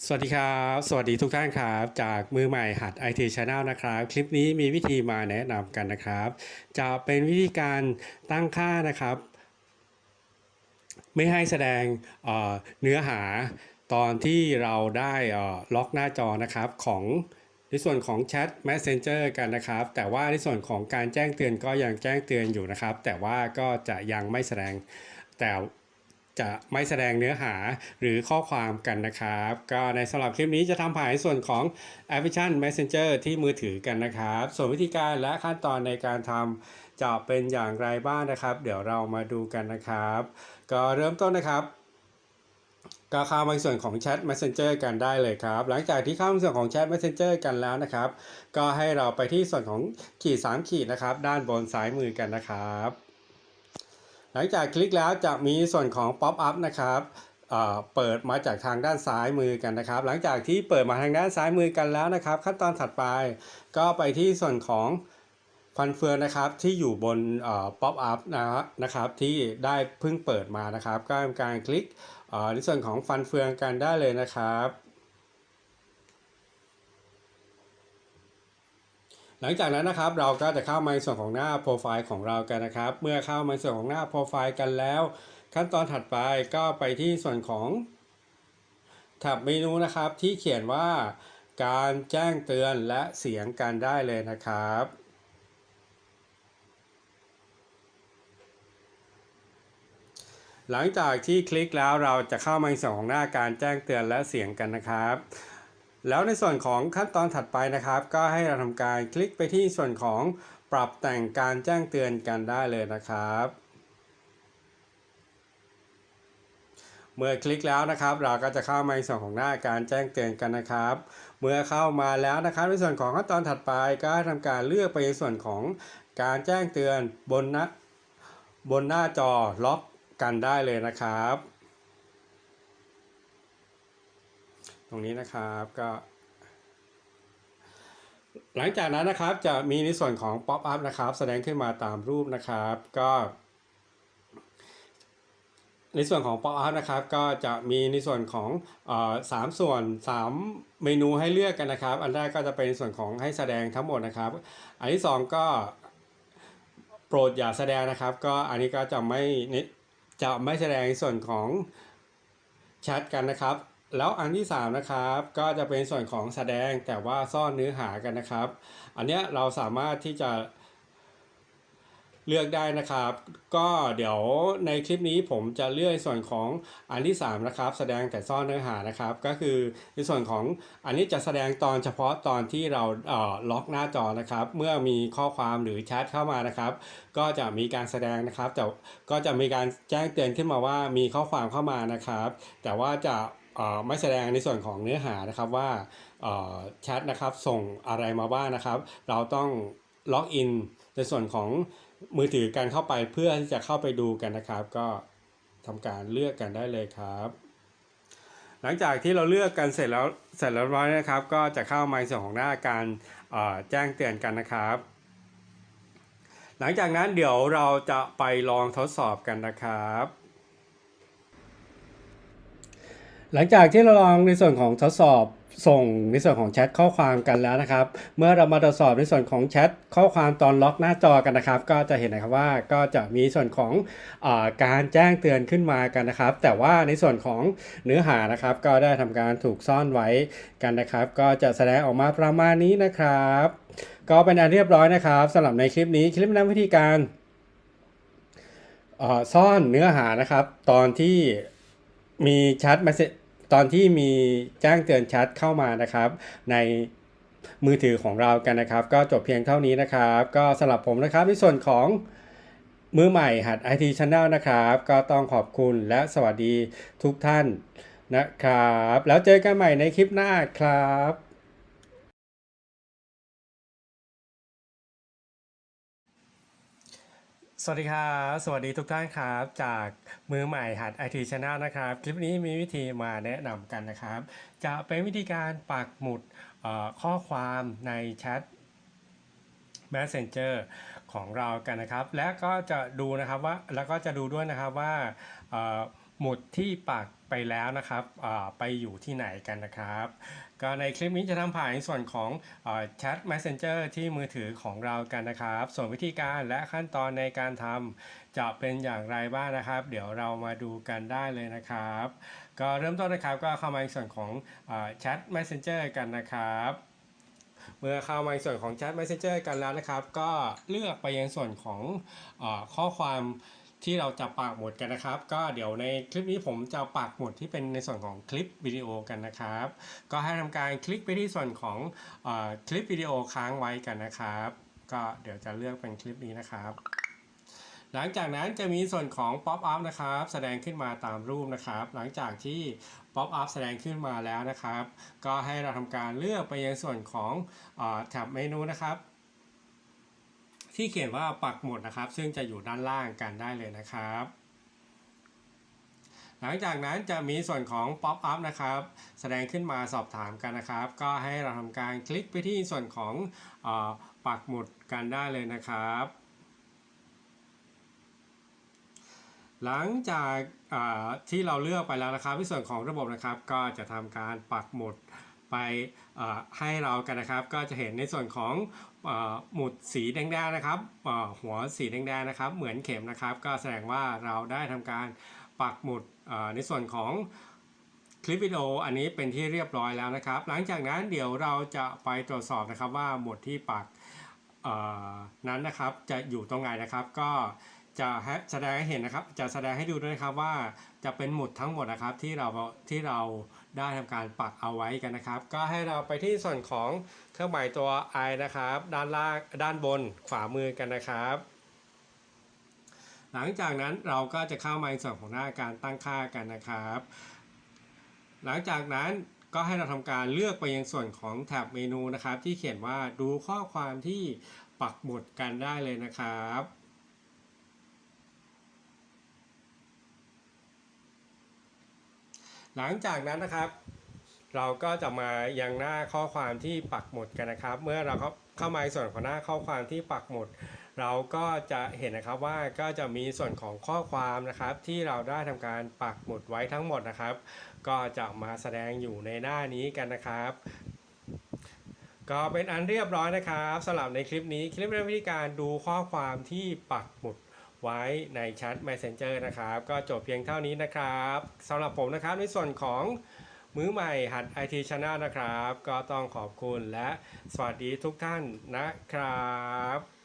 สวัสดีครับ สวัสดีทุกท่านครับ จากมือใหม่หัด IT Channel นะครับ คลิปนี้มีวิธีมาแนะนำกันนะครับ จะเป็นวิธีการตั้งค่านะครับ ไม่ให้แสดงเอ่อเนื้อหาตอนที่เราได้เอ่อล็อกหน้าจอนะครับของในส่วนของแชท Messenger กันนะครับ แต่ว่าในส่วนของการแจ้งเตือนก็ยังแจ้งเตือนอยู่นะครับ แต่ว่าก็จะยังไม่แสดงแต่ จะไม่แสดงเนื้อหาหรือข้อความกันนะครับ ก็ในสำหรับคลิปนี้จะทำผ่านในส่วนของแอปพลิเคชัน Messenger ที่มือถือกันนะครับ ส่วนวิธีการและขั้นตอนในการทำจะเป็นอย่างไรบ้างนะครับ เดี๋ยวเรามาดูกันนะครับ ก็เริ่มต้นนะครับก็เข้ามาในส่วนของแชท Messenger กันได้เลยครับ หลังจากที่เข้าในส่วนของแชท Messenger กันแล้วนะครับ ก็ให้เราไปที่ส่วนของขีด3ขีดนะครับ ด้านบนซ้ายมือกันนะครับ หลังจากคลิกแล้วจะมีส่วนของ Pop up นะครับเอ่อเปิดมาจากทางด้านซ้ายมือกันนะครับ หลังจากที่เปิดมาทางด้านซ้ายมือกันแล้วนะครับ ขั้นตอนถัดไปก็ไปที่ส่วนของฟันเฟืองนะครับที่อยู่บนเอ่อ Pop up นะนะครับที่ได้เพิ่งเปิดมานะครับ ก็ทำการคลิกเอ่อในส่วนของฟันเฟืองกันได้เลยนะครับ หลังจากนั้นนะครับเราก็จะเข้ามาในส่วนของหน้าโปรไฟล์ของเรากันนะครับ เมื่อเข้ามาในส่วนของหน้าโปรไฟล์กันแล้ว ขั้นตอนถัดไปก็ไปที่ส่วนของแท็บเมนูนะครับที่เขียนว่าการแจ้งเตือนและเสียงกันได้เลยนะครับ หลังจากที่คลิกแล้วเราจะเข้ามาในส่วนของหน้าการแจ้งเตือนและเสียงกันนะครับ แล้วในส่วนของขั้นตอนถัดไปนะครับ ก็ให้เราทำการคลิกไปที่ส่วนของปรับแต่งการแจ้งเตือนกันได้เลยนะครับ เมื่อคลิกแล้วนะครับ เราก็จะเข้ามาในส่วนของหน้าการแจ้งเตือนกันนะครับ เมื่อเข้ามาแล้วนะครับ ในส่วนของขั้นตอนถัดไปก็ให้ทำการเลือกไปในส่วนของการแจ้งเตือนบนน้าบนหน้าจอล็อกกันได้เลยนะครับ ตรงนี้นะครับก็ หลังจากนั้นนะครับจะมีในส่วนของ Pop up นะครับ แสดงขึ้นมาตามรูปนะครับก็ในส่วนของ Pop up นะครับก็จะมีในส่วนของเอ่อสามส่วนสามเมนูให้เลือกกันนะครับ อันแรกก็จะเป็นส่วนของให้แสดงทั้งหมดนะครับ อันที่สองก็โปรดอย่าแสดงนะครับ ก็อันนี้ก็จะไม่จะไม่แสดงในส่วนของแชทกันนะครับ แล้วอันที่3นะครับก็จะเป็นส่วนของแสดงแต่ว่าซ่อนเนื้อหากันนะครับ อันเนี้ยเราสามารถที่จะเลือกได้นะครับ ก็เดี๋ยวในคลิปนี้ผมจะเลือกส่วนของอันที่3นะครับแสดงแต่ซ่อนเนื้อหานะครับ ก็คือในส่วนของอันนี้จะแสดงตอนเฉพาะตอนที่เราเอ่อล็อกหน้าจอนะครับ เมื่อมีข้อความหรือแชทเข้ามานะครับ ก็จะมีการแสดงนะครับแต่ก็จะมีการแจ้งเตือนขึ้นมาว่ามีข้อความเข้ามานะครับ แต่ว่าจะ ไม่แสดงในส่วนของเนื้อหานะครับว่าอ่อแชทนะครับส่งอะไรมาบ้างนะครับ เราต้องล็อกอินในส่วนของมือถือกันเข้าไปเพื่อที่จะเข้าไปดูกันนะครับ ก็ทำการเลือกกันได้เลยครับ หลังจากที่เราเลือกกันเสร็จแล้วเสร็จแล้วร้อยนะครับ ก็จะเข้ามาในส่วนของหน้าการแจ้งเตือนกันนะครับ หลังจากนั้นเดี๋ยวเราจะไปลองทดสอบกันนะครับ หลังจากที่เราลองในส่วนของทดสอบส่งในส่วนของแชทข้อความกันแล้วนะครับ เมื่อเรามาตรวจสอบในส่วนของแชทข้อความตอนล็อกหน้าจอกันนะครับ ก็จะเห็นนะครับว่าก็จะมีส่วนของอการแจ้งเตือนขึ้นมากันนะครับ แต่ว่าในส่วนของเนื้อหานะครับ ก็ได้ทำการถูกซ่อนไว้กันนะครับ ก็จะแสดงออกมาประมาณนี้นะครับ ก็เป็นอันเรียบร้อยนะครับสำหรับในคลิปนี้คลิปแนะนำวิธีการซ่อนเนื้อหานะครับ ตอนที่มีแชทมา ตอนที่มีแจ้งเตือนแชทเข้ามานะครับ ในมือถือของเรากันนะครับ ก็จบเพียงเท่านี้นะครับ ก็สำหรับผมนะครับในส่วนของมือใหม่หัด IT Channel นะครับ ก็ต้องขอบคุณและสวัสดีทุกท่านนะครับ แล้วเจอกันใหม่ในคลิปหน้าครับ สวัสดีครับสวัสดีทุกท่านครับ จากมือใหม่หัดไอทีชาแนลนะครับ คลิปนี้มีวิธีมาแนะนำกันนะครับ จะเป็นวิธีการปักหมุดข้อความในแชท Messenger ของเรากันนะครับ และก็จะดูนะครับว่าแล้วก็จะดูด้วยนะครับว่า หมุดที่ปักไปแล้วนะครับไปอยู่ที่ไหนกันนะครับ ก็ในคลิปนี้จะทำผ่านในส่วนของแชท Messenger ที่มือถือของเรากันนะครับ ส่วนวิธีการและขั้นตอนในการทำจะเป็นอย่างไรบ้างนะครับ เดี๋ยวเรามาดูกันได้เลยนะครับ ก็เริ่มต้นนะครับก็เข้ามาในส่วนของแชท Messenger กันนะครับเมื่อเข้ามาในส่วนของแชท Messenger กันแล้วนะครับ ก็เลือกไปยังส่วนของอข้อความ ที่เราจะปักหมุดกันนะครับ ก็เดี๋ยวในคลิปนี้ผมจะปักหมุดที่เป็นในส่วนของคลิปวิดีโอกันนะครับ ก็ให้ทำการคลิกไปที่ส่วนของอคลิปวิดีโอค้างไว้กันนะครับ ก็เดี๋ยวจะเลือกเป็นคลิปนี้นะครับหลังจากนั้นจะมีส่วนของ Pop up นะครับ แสดงขึ้นมาตามรูปนะครับ หลังจากที่ Pop up แสดงขึ้นมาแล้วนะครับ ก็ให้เราทำการเลือกไปยังส่วนของอแท็บเมนูนะครับ ที่เขียนว่าปักหมุดนะครับ ซึ่งจะอยู่ด้านล่างกันได้เลยนะครับ หลังจากนั้นจะมีส่วนของ Pop up นะครับ แสดงขึ้นมาสอบถามกันนะครับ ก็ให้เราทำการคลิกไปที่ส่วนของอปักหมุดกันได้เลยนะครับ หลังจากที่เราเลือกไปแล้วนะครับที่ส่วนของระบบนะครับ ก็จะทำการปักหมุด ไปให้เรากันนะครับ ก็จะเห็นในส่วนของหมุดสีแดงๆนะครับหัวสีแดงๆนะครับ เหมือนเข็มนะครับ ก็แสดงว่าเราได้ทำการปักหมุดในส่วนของคลิปวิดีโออันนี้เป็นที่เรียบร้อยแล้วนะครับ หลังจากนั้นเดี๋ยวเราจะไปตรวจสอบนะครับว่าหมุดที่ปักนั้นนะครับจะอยู่ตรงไหนนะครับก็ จะแสดงให้เห็นนะครับ จะแสดงให้ดูด้วยครับว่าจะเป็นหมุดทั้งหมดนะครับที่เราที่เราได้ทำการปักเอาไว้กันนะครับ ก็ให้เราไปที่ส่วนของเครื่องหมายตัว i นะครับ ด้านล่างด้านบนขวามือกันนะครับ หลังจากนั้นเราก็จะเข้ามาในส่วนของหน้าการตั้งค่ากันนะครับ หลังจากนั้นก็ให้เราทำการเลือกไปยังส่วนของแท็บเมนูนะครับ ที่เขียนว่าดูข้อความที่ปักหมุดกันได้เลยนะครับ หลังจากนั้นนะครับ เราก็จะมายังหน้าข้อความที่ปักหมุดกันนะครับ เมื่อเราเข้ามาในส่วนของหน้าข้อความที่ปักหมุด เราก็จะเห็นนะครับว่าก็จะมีส่วนของข้อความนะครับ ที่เราได้ทำการปักหมุดไว้ทั้งหมดนะครับ ก็จะมาแสดงอยู่ในหน้านี้กันนะครับก็เป็นอันเรียบร้อยนะครับสำหรับในคลิปนี้คลิปเรื่องวิธีการดูข้อความที่ปักหมุด ไว้ในแชท Messenger นะครับ ก็จบเพียงเท่านี้นะครับสำหรับผมนะครับในส่วนของมือใหม่หัด IT Channel นะครับ ก็ต้องขอบคุณและสวัสดีทุกท่านนะครับ